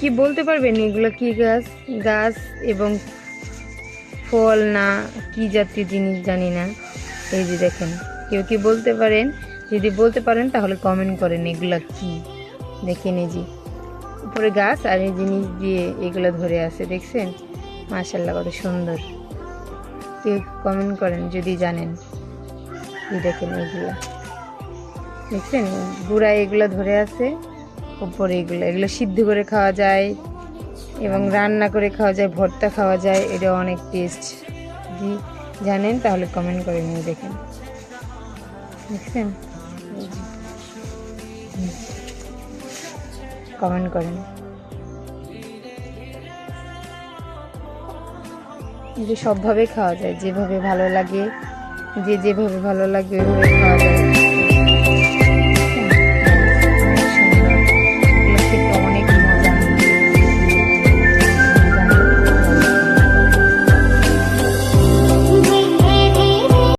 কি বলতে পারবেন এগুলো? কি গাছ? গাছ এবং ফল না কি জাতীয় জিনিস জানি না। এই যে দেখেন, কেউ কি বলতে পারেন? যদি বলতে পারেন তাহলে কমেন্ট করেন এগুলা কি। দেখেন এই যে, উপরে গাছ আর এই জিনিস দিয়ে এগুলো ধরে আছে, দেখছেন? মাশাল্লাহ কত সুন্দর। কেউ কমেন্ট করেন যদি জানেন। দেখেন এইগুলা দেখছেন? গুড়ায় এগুলো ধরে আছে। উপরে এগুলো এগুলো সিদ্ধ করে খাওয়া যায় এবং রান্না করে খাওয়া যায়, ভর্তা খাওয়া যায় এটা অনেক টেস্ট যদি জানেন তাহলে কমেন্ট করে নিয়ে দেখেন। দেখছেন? কমেন্ট করেন। যে সবভাবে খাওয়া যায়, যেভাবে ভালো লাগে, যে যেভাবে ভালো লাগে ওইভাবে খাওয়া যায়।